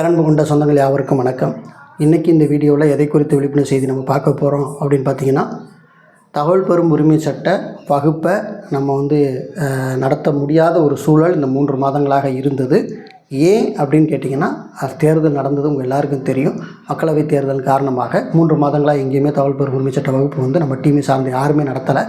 பேரன்பு கொண்ட சொந்தங்கள் யாவருக்கும் வணக்கம். இன்றைக்கி இந்த வீடியோவில் எதை குறித்து விழிப்புணர்வு செய்தி நம்ம பார்க்க போகிறோம் அப்படின்னு பார்த்தீங்கன்னா தகவல் பெறும் உரிமை சட்ட வகுப்பை நம்ம வந்து நடத்த முடியாத ஒரு சூழல் இந்த மூன்று மாதங்களாக இருந்தது. ஏன் அப்படின்னு கேட்டிங்கன்னா அது தேர்தல் நடந்தது உங்கள் எல்லாருக்கும் தெரியும். மக்களவைத் தேர்தல் காரணமாக மூன்று மாதங்களாக எங்கேயுமே தகவல் பெறும் உரிமை சட்ட வகுப்பு வந்து நம்ம டீமை சார்ந்து யாருமே நடத்தலை.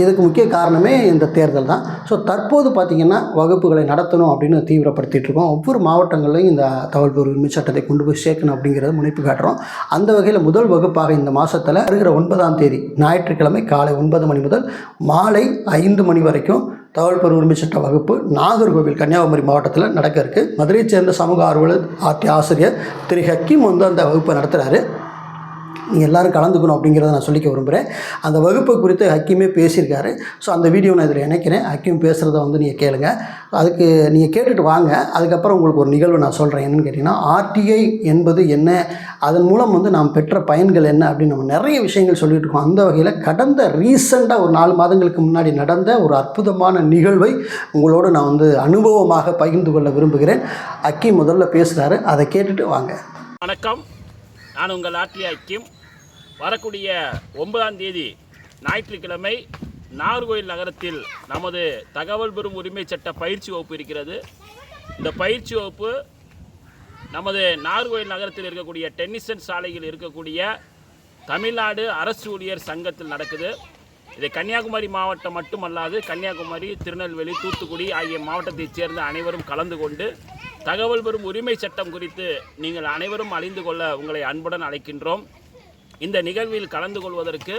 இதுக்கு முக்கிய காரணமே இந்த தேர்தல் தான். ஸோ தற்போது பார்த்திங்கன்னா வகுப்புகளை நடத்தணும் அப்படின்னு தீவிரப்படுத்திகிட்டு இருக்கோம். ஒவ்வொரு மாவட்டங்கள்லையும் இந்த தகவல் பெறும் உரிமை சட்டத்தை கொண்டு போய் சேர்க்கணும் அப்படிங்கிறத முனைப்பு காட்டுறோம். அந்த வகையில் முதல் வகுப்பாக இந்த மாதத்தில் வருகிற ஒன்பதாம் தேதி ஞாயிற்றுக்கிழமை காலை ஒன்பது மணி முதல் மாலை ஐந்து மணி வரைக்கும் தகவல் பெரு உரிமை சட்ட வகுப்பு நாகர்கோவில் கன்னியாகுமரி மாவட்டத்தில் நடக்க இருக்கு. மதுரையைச் சேர்ந்த சமூக ஆர்வலர் ஆர்டி ஆசிரியர் திரு ஹக்கீம் வந்து அந்த வகுப்பை நடத்துகிறாரு எல்லோரும் கலந்துக்கணும் அப்படிங்கிறத நான் சொல்லிக்க விரும்புகிறேன் அந்த வகுப்பு குறித்து ஹக்கீமே பேசியிருக்காரு. ஸோ அந்த வீடியோ நான் இதில் இணைக்கிறேன். ஹக்கீம் பேசுகிறத வந்து நீங்கள் கேளுங்க. அதுக்கு நீங்கள் கேட்டுட்டு வாங்க. அதுக்கப்புறம் உங்களுக்கு ஒரு நிகழ்வு நான் சொல்கிறேன் என்னென்னு கேட்டிங்கன்னா ஆர்டிஐ என்பது என்ன? அதன் மூலம் வந்து நாம் பெற்ற பயன்கள் என்ன? அப்படின்னு நம்ம நிறைய விஷயங்கள் சொல்லிகிட்டு இருக்கோம். அந்த வகையில் கடந்த ரீசெண்டாக ஒரு நாலு மாதங்களுக்கு முன்னாடி நடந்த ஒரு அற்புதமான நிகழ்வை உங்களோடு நான் வந்து அனுபவமாக பகிர்ந்து கொள்ள விரும்புகிறேன். அக்கி முதல்ல பேசுகிறாரு அதை கேட்டுட்டு வாங்க. வணக்கம். நான் உங்கள் ஆர்டிஐ ஐக்கியம் வரக்கூடிய ஒன்பதாம் தேதி ஞாயிற்றுக்கிழமை நாகர்கோயில் நகரத்தில் நமது தகவல் பெறும் உரிமை சட்ட பயிற்சி வகுப்பு இருக்கிறது. இந்த பயிற்சி வகுப்பு நமது நாகர்கோயில் நகரத்தில் இருக்கக்கூடிய டென்னிசன் சாலையில் இருக்கக்கூடிய தமிழ்நாடு அரசு ஊழியர் சங்கத்தில் நடக்குது. இது கன்னியாகுமரி மாவட்டம் மட்டுமல்லாது கன்னியாகுமரி திருநெல்வேலி தூத்துக்குடி ஆகிய மாவட்டத்தைச் சேர்ந்த அனைவரும் கலந்து கொண்டு தகவல் பெறும் உரிமை சட்டம் குறித்து நீங்கள் அனைவரும் அறிந்து கொள்ள உங்களை அன்புடன் அழைக்கின்றோம். இந்த நிகழ்வில் கலந்து கொள்வதற்கு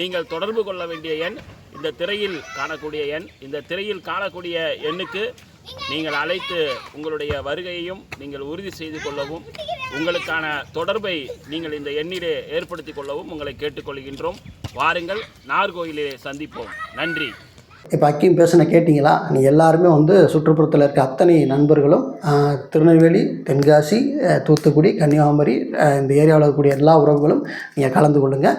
நீங்கள் தொடர்பு கொள்ள வேண்டிய எண் இந்த திரையில் காணக்கூடிய எண் இந்த திரையில் காணக்கூடிய எண்ணுக்கு நீங்கள் அழைத்து உங்களுடைய வருகையையும் நீங்கள் உறுதி செய்து கொள்ளவும் உங்களுக்கான தொடர்பை நீங்கள் இந்த எண்ணிலே ஏற்படுத்திக் கொள்ளவும் உங்களை கேட்டுக்கொள்கின்றோம். வாருங்கள் நார்கோயிலே சந்திப்போம். நன்றி. இப்போ அக்கியும் பேசின கேட்டிங்களா? நீ எல்லாருமே வந்து சுற்றுப்புறத்தில் இருக்க அத்தனை நண்பர்களும் திருநெல்வேலி தென்காசி தூத்துக்குடி கன்னியாகுமரி இந்த ஏரியாவில் இருக்கக்கூடிய எல்லா உறவுகளும் நீங்கள் கலந்து கொள்ளுங்கள்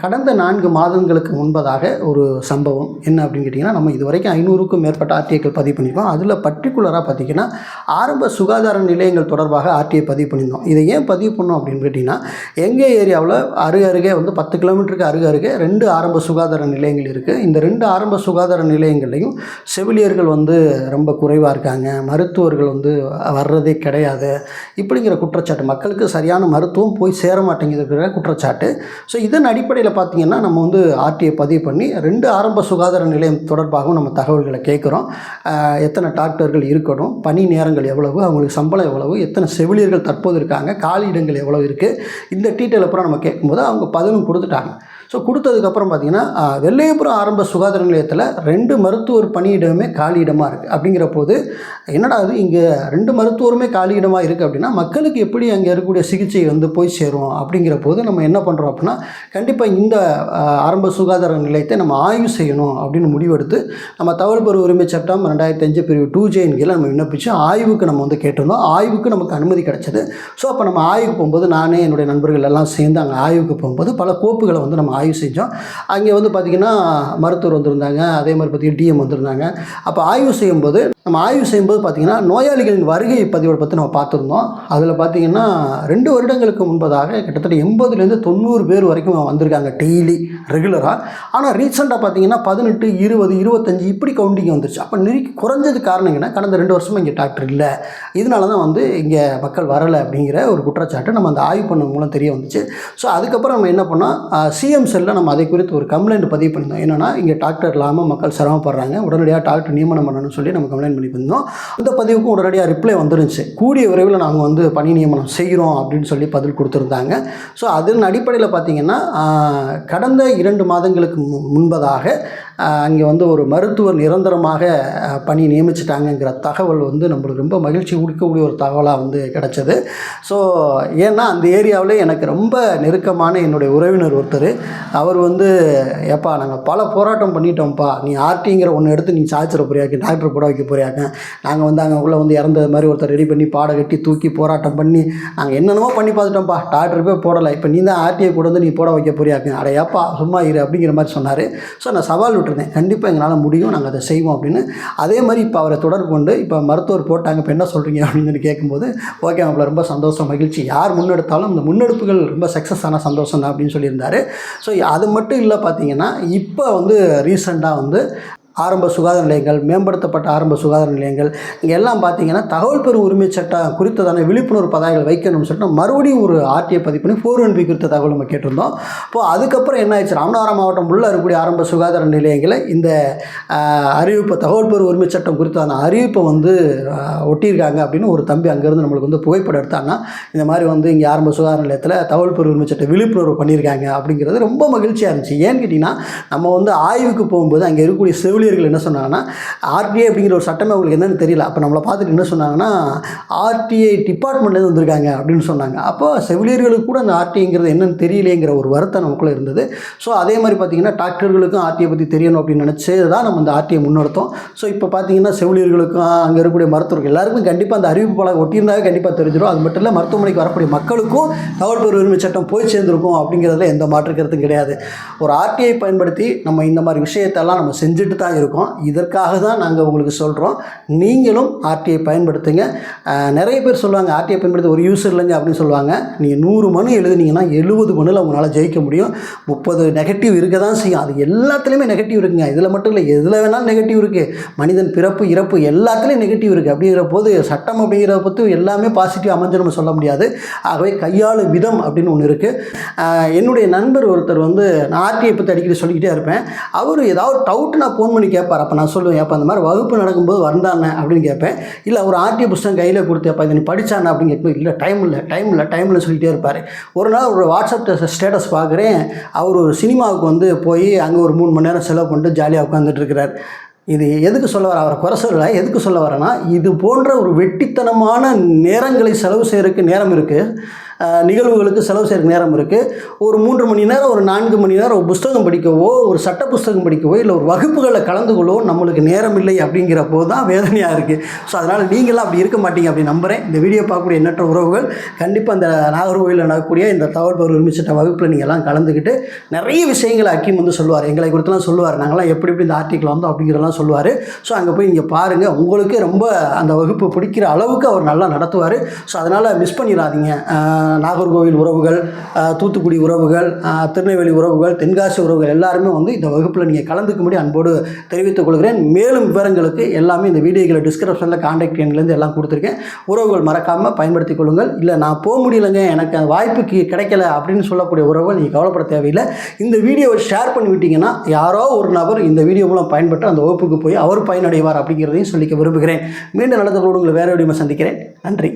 கடந்த நான்கு மாதங்களுக்கு முன்பதாக ஒரு சம்பவம். என்ன அப்படின்னு கேட்டிங்கன்னா நம்ம இது வரைக்கும் ஐநூறுக்கும் மேற்பட்ட ஆர்டிஐக்கள் பதிவு பண்ணியிருக்கோம். அதில் பர்டிகுலராக பார்த்திங்கன்னா ஆரம்ப சுகாதார நிலையங்கள் தொடர்பாக ஆர்டிஐ பதிவு பண்ணியிருந்தோம். இதை ஏன் பதிவு பண்ணோம் அப்படின்னு கேட்டிங்கன்னா எங்கள் ஏரியாவில் அருகே அருகே வந்து பத்து கிலோமீட்டருக்கு அருகே அருகே ரெண்டு ஆரம்ப சுகாதார நிலையங்கள் இருக்குது இந்த ரெண்டு ஆரம்ப சுகாதார நிலையங்கள்லையும் செவிலியர்கள் வந்து ரொம்ப குறைவாக இருக்காங்க. மருத்துவர்கள் வந்து வர்றதே கிடையாது. இப்படிங்கிற குற்றச்சாட்டு மக்களுக்கு சரியான மருத்துவம் போய் சேர மாட்டேங்குதுங்கிற குற்றச்சாட்டு. ஸோ இதன் அடிப்படையில் பார்த்தீங்கன்னா நம்ம வந்து ஆர்டிஐ பதிவு பண்ணி ரெண்டு ஆரம்ப சுகாதார நிலையம் தொடர்பாகவும் நம்ம தகவல்களை கேட்குறோம். எத்தனை டாக்டர்கள் இருக்கணும் பணி நேரங்கள் எவ்வளவு அவங்களுக்கு சம்பளம் எவ்வளவு எத்தனை செவிலியர்கள் தற்போது இருக்காங்க காலி இடங்கள் எவ்வளவு இருக்குது இந்த டீட்டெயில் அப்புறம் நம்ம கேட்கும்போது அவங்க பதிலும் கொடுத்துட்டாங்க. ஸோ கொடுத்ததுக்கப்புறம் பார்த்தீங்கன்னா வெள்ளையபுரம் ஆரம்ப சுகாதார நிலையத்தில் ரெண்டு மருத்துவர் பணியிடமே காலியிடமாக இருக்குது அப்படிங்கிற போது என்னடா அது இங்கே ரெண்டு மருத்துவருமே காலியிடமாக இருக்குது அப்படின்னா மக்களுக்கு எப்படி அங்கே இருக்கக்கூடிய சிகிச்சை வந்து போய் சேரும்? அப்படிங்கிற போது நம்ம என்ன பண்ணுறோம் அப்படின்னா கண்டிப்பாக இந்த ஆரம்ப சுகாதார நிலையத்தை நம்ம ஆய்வு செய்யணும் அப்படின்னு முடிவெடுத்து நம்ம தகவல் பெறும் உரிமை சட்டம் ரெண்டாயிரத்தி அஞ்சு பிரிவு டூ ஜேன் கீழே நம்ம விண்ணப்பிச்சு ஆய்வுக்கு நம்ம வந்து கேட்டிருந்தோம். ஆய்வுக்கு நமக்கு அனுமதி கிடச்சிது. ஸோ அப்போ நம்ம ஆய்வுக்கு போகும்போது நானே என்னுடைய நண்பர்கள் எல்லாம் சேர்ந்து அங்கே ஆய்வுக்கு போகும்போது பல கோப்புகளை வந்து நம்ம ஆய்வு செஞ்சோம். அங்கே வந்து பார்த்திங்கன்னா மருத்துவர் வந்திருந்தாங்க. அதே மாதிரி பார்த்திங்கன்னா டிஎம் வந்திருந்தாங்க. அப்போ ஆய்வு செய்யும்போது நம்ம ஆய்வு செய்யும்போது பார்த்திங்கன்னா நோயாளிகளின் வருகை பதிவோட பற்றி நம்ம பார்த்துருந்தோம். அதில் பார்த்திங்கன்னா ரெண்டு வருடங்களுக்கு முன்பதாக கிட்டத்தட்ட எண்பதுலேருந்து தொண்ணூறு பேர் வரைக்கும் வந்திருக்காங்க டெய்லி ரெகுலராக ஆனால் ரீசெண்டாக பார்த்திங்கன்னா பதினெட்டு இருபது இருபத்தஞ்சி இப்படி கவுண்டிங் வந்துருச்சு. அப்போ நெருக்கி குறைஞ்சது காரணம் என்ன கடந்த ரெண்டு வருஷமாக இங்கே டாக்டர் இல்லை. இதனால தான் வந்து இங்கே மக்கள் வரலை அப்படிங்கிற ஒரு குற்றச்சாட்டு நம்ம அந்த ஆய்வு பண்ண மூலம் தெரிய வந்துச்சு. ஸோ அதுக்கப்புறம் நம்ம என்ன பண்ணோம்? சிஎம் செல்லில் நம்ம அதை குறித்து ஒரு கம்ப்ளைண்ட் பதிவு பண்ணியிருந்தோம். என்னென்னா இங்கே டாக்டர் இல்லாமல் மக்கள் சிரமப்படுறாங்க. உடனடியாக டாக்டர் நியமனம் பண்ணணும்னு சொல்லி நம்ம கம்ப்ளைண்ட் பண்ணி இருந்தோம் அந்த பதிவுக்கும் உடனடியாக ரிப்ளை வந்துருந்துச்சு. கூடிய விரைவில் நாங்கள் வந்து பணி நியமனம் செய்கிறோம் அப்படின்னு சொல்லி பதில் கொடுத்துருந்தாங்க. ஸோ அதன் அடிப்படையில் பார்த்திங்கன்னா கடந்த இரண்டு மாதங்களுக்கு முன்பதாக அங்கே வந்து ஒரு மருத்துவர் நிரந்தரமாக பணி நியமிச்சிட்டாங்கங்கிற தகவல் வந்து நம்மளுக்கு ரொம்ப மகிழ்ச்சி கொடுக்கக்கூடிய ஒரு தகவலாக வந்து கிடச்சிது. ஸோ ஏன்னா அந்த ஏரியாவில் எனக்கு ரொம்ப நெருக்கமான என்னுடைய உறவினர் ஒருத்தர். அவர் வந்து ஏப்பா நாங்கள் பல போராட்டம் பண்ணிட்டோம்ப்பா. நீ ஆர்டிங்கிற ஒன்று எடுத்து நீ சாய்ச்சிட போறியாக்கு டாக்டர் போட வைக்க போறியாக்க. நாங்கள் வந்து அங்கே உள்ளே வந்து இறந்தது மாதிரி ஒருத்தர் ரெடி பண்ணி பாட கட்டி தூக்கி போராட்டம் பண்ணி நாங்கள் என்னென்னமோ பண்ணி பார்த்துட்டோம்ப்பா. டாக்டர் போய் போடலை. இப்போ நீ தான் ஆர்டிஐ கூட வந்து நீ போட வைக்க போறியாக்க. அடையாப்பா சும்மா இரு அப்படிங்கிற மாதிரி சொன்னார். ஸோ நான் சவால் விட்டுருந்தேன். கண்டிப்பாக எங்களால் முடியும் நாங்கள் அதை செய்வோம் அப்படின்னு. அதே மாதிரி இப்போ அவரை தொடர்பு கொண்டு இப்போ மருத்துவர் போட்டாங்க இப்போ என்ன சொல்கிறீங்க அப்படின்னு சொல்லி கேட்கும்போது ஓகே அவங்கள ரொம்ப சந்தோஷம் மகிழ்ச்சி. யார் முன்னெடுத்தாலும் அந்த முன்னெடுப்புகள் ரொம்ப சக்ஸஸ் ஆன சந்தோஷம் தான் அப்படின்னு சொல்லியிருந்தாரு. ஸோ அது மட்டும் இல்லை பார்த்தீங்கன்னா இப்போ வந்து ரீசெண்டாக வந்து ஆரம்ப சுகாதார நிலையங்கள் மேம்படுத்தப்பட்ட ஆரம்ப சுகாதார நிலையங்கள் இங்கே எல்லாம் பார்த்தீங்கன்னா தகவல் பெறும் உரிமை சட்டம் குறித்ததான விழிப்புணர்வு பதாகைகள் வைக்கணும்னு சொல்லிட்டு மறுபடியும் ஒரு ஆர்டிஐ பதிவு பண்ணி ஃபோர் ஒன் பி குறித்த தகவல் நம்ம கேட்டிருந்தோம். இப்போது அதுக்கப்புறம் என்ன ஆயிடுச்சு? ராமநாதபுரம் மாவட்டம் உள்ள இருக்கக்கூடிய ஆரம்ப சுகாதார நிலையங்களை இந்த அறிவிப்பு தகவல் பெறும் உரிமை சட்டம் குறித்தான அறிவிப்பை வந்து ஒட்டியிருக்காங்க அப்படின்னு ஒரு தம்பி அங்கேருந்து நம்மளுக்கு வந்து புகைப்படம் எடுத்தாங்கன்னா இந்த மாதிரி வந்து இங்கே ஆரம்ப சுகாதார நிலையத்தில் தகவல் பெறும் உரிமை சட்டம் விழிப்புணர்வு பண்ணியிருக்காங்க அப்படிங்கிறது ரொம்ப மகிழ்ச்சியாக இருந்துச்சு. ஏன்னு கேட்டிங்கன்னா நம்ம வந்து ஆய்வுக்கு போகும்போது அங்கே இருக்கக்கூடிய செவிலியர்கள் என்ன சொன்னாங்கன்னா ஆர்டிஐ அப்படிங்கிற ஒரு சட்டமே அவங்களுக்கு என்னென்னு தெரியல. அப்போ நம்மளை பார்த்துட்டு என்ன சொன்னாங்கன்னா ஆர்டிஐ டிபார்ட்மெண்ட்லேருந்து வந்திருக்காங்க அப்படின்னு சொன்னாங்க. அப்போ செவிலியர்களுக்கு கூட அந்த ஆர்டிஐங்கிறது என்னன்னு தெரியலேங்கிற ஒரு வருத்தம் நமக்குள்ளே இருந்தது. ஸோ அதே மாதிரி பார்த்தீங்கன்னா டாக்டர்களுக்கும் ஆர்டிஐ பற்றி தெரியணும் அப்படின்னு நினச்சி தான் நம்ம அந்த ஆர்டிஐ முன்னெடுத்தோம். ஸோ இப்போ பார்த்தீங்கன்னா செவிலியர்களுக்கும் அங்கே இருக்கக்கூடிய மருத்துவர்கள் எல்லாருக்கும் கண்டிப்பாக அந்த அறிவிப்பு பலகை ஒட்டியிருந்தாவே கண்டிப்பாக தெரிஞ்சிடும் அது மட்டும் இல்லை மருத்துவமனைக்கு வரக்கூடிய மக்களுக்கும் தகவல் பெறும் உரிமை சட்டம் போய் சேர்ந்திருக்கும் அப்படிங்கிறதுல எந்த மாற்று கருத்தும் கிடையாது. ஒரு ஆர்டிஐ பயன்படுத்தி நம்ம இந்த மாதிரி விஷயத்தெல்லாம் நம்ம செஞ்சுட்டு தான் இருக்கும். இதற்காக தான் நாங்கள் உங்களுக்கு சொல்கிறோம் நீங்களும் ஆர்டிஐ பயன்படுத்துங்க. நிறைய பேர் சொல்லுவாங்க ஆர்டிஐ பயன்படுத்தி ஒரு யூஸ் இல்லைங்க அப்படின்னு சொல்லுவாங்க. நீங்கள் நூறு மனு எழுதுனீங்கன்னா எழுபது மனுவில் உங்களால் ஜெயிக்க முடியும். முப்பது நெகட்டிவ் இருக்க தான் செய்யும். அது எல்லாத்துலேயுமே நெகட்டிவ் இருக்குங்க. இதில் மட்டும் இல்லை எதில் வேணாலும் நெகட்டிவ் இருக்குது மனிதன் பிறப்பு இறப்பு எல்லாத்துலேயும் நெகட்டிவ் இருக்குது அப்படிங்கிற போது சட்டம் அப்படிங்கிற பற்றி எல்லாமே பாசிட்டிவ் அமைஞ்சு நம்ம சொல்ல முடியாது. ஆகவே கையாளும் விதம் அப்படின்னு ஒன்று இருக்குது என்னுடைய நண்பர் ஒருத்தர் வந்து நான் ஆர்டிஐ பற்றி அடிக்கடி சொல்லிக்கிட்டே இருப்பேன். அவர் ஏதாவது டவுட் நான் ஃபோன் பண்ணி கேட்பார். அப்போ நான் சொல்லுவேன் அப்போ அந்த மாதிரி வகுப்பு நடக்கும்போது வந்தானே? அப்படின்னு கேட்பேன். இல்லை ஒரு ஆர்டி புஸ்தகம் கையில் கொடுத்தேப்பா இதை நீ படித்தானே அப்படின்னு கேட்பேன். இல்லை டைம் இல்லை டைம் இல்லை டைம் இல்லை சொல்லிகிட்டே இருப்பார். ஒரு நாள் ஒரு வாட்ஸ்அப் ஸ்டேட்டஸ் பார்க்குறேன். அவர் ஒரு சினிமாவுக்கு வந்து போய் அங்கே ஒரு மூணு மணி நேரம் செலவு பண்ணிட்டு ஜாலியாக உட்காந்துட்டு இருக்கிறார் இது எதுக்கு சொல்ல வர அவரை குறை சொல்லலை. எதுக்கு சொல்ல வரேன்னா இது போன்ற ஒரு வெட்டித்தனமான நேரங்களை செலவு செய்கிறதுக்கு நேரம் இருக்குது நிகழ்வுகளுக்கு செலவு செய்கிற நேரம் இருக்குது ஒரு மூன்று மணி நேரம் ஒரு நான்கு மணி நேரம் ஒரு புஸ்தகம் படிக்கவோ ஒரு சட்ட புஸ்தகம் படிக்கவோ இல்லை ஒரு வகுப்புகளில் கலந்து கொள்ளவோ நம்மளுக்கு நேரம் இல்லை அப்படிங்கிறப்போ தான் வேதனையாக இருக்குது ஸோ அதனால் நீங்களாம் அப்படி இருக்க மாட்டீங்க அப்படி நம்புகிறேன் இந்த வீடியோ பார்க்கக்கூடிய எண்ணற்ற உறவுகள் கண்டிப்பாக அந்த நாகர்கோவிலில் நடக்கக்கூடிய இந்த தகவல் பகிர்வு வகுப்பில் நீங்கள் எல்லாம் கலந்துக்கிட்டு நிறைய விஷயங்களை அக்கீம் வந்து சொல்லுவார். எங்களை குறித்துலாம் சொல்லுவார். நாங்களாம் எப்படி எப்படி இந்த ஆர்டிக்கில் வந்தோம் அப்படிங்கிறதெல்லாம் சொல்லுவார். ஸோ அங்கே போய் நீங்கள் பாருங்கள் உங்களுக்கு ரொம்ப அந்த வகுப்பு பிடிக்கிற அளவுக்கு அவர் நல்லா நடத்துவார். ஸோ அதனால் மிஸ் பண்ணிடாதீங்க. நாகர்கோவில் உறவுகள் தூத்துக்குடி உறவுகள் திருநெல்வேலி உறவுகள் தென்காசி உறவுகள் எல்லாருமே வந்து இந்த வகுப்பில் நீங்கள் கலந்துக்கும்படி அன்போடு தெரிவித்துக் கொள்கிறேன். மேலும் விவரங்களுக்கு எல்லாமே இந்த வீடியோகளை டிஸ்கிரிப்ஷனில் காண்டாக்ட் எண்லேருந்து எல்லாம் கொடுத்துருக்கேன். உறவுகள் மறக்காமல் பயன்படுத்திக் கொள்ளுங்கள். இல்லை நான் போக முடியலைங்க. எனக்கு வாய்ப்புக்கு கிடைக்கல அப்படின்னு சொல்லக்கூடிய உறவுகள் நீங்கள் கவலைப்பட தேவையில்லை. இந்த வீடியோவை ஷேர் பண்ணி விட்டீங்கன்னா யாரோ ஒரு நபர் இந்த வீடியோ மூலம் பயன்பட்டு அந்த வகுப்புக்கு போய் அவர் பயனடைவார் அப்படிங்கிறதையும் சொல்லிக்க விரும்புகிறேன். மீண்டும் நடந்த உங்களை வேறு வடிவமாக சந்திக்கிறேன். நன்றி.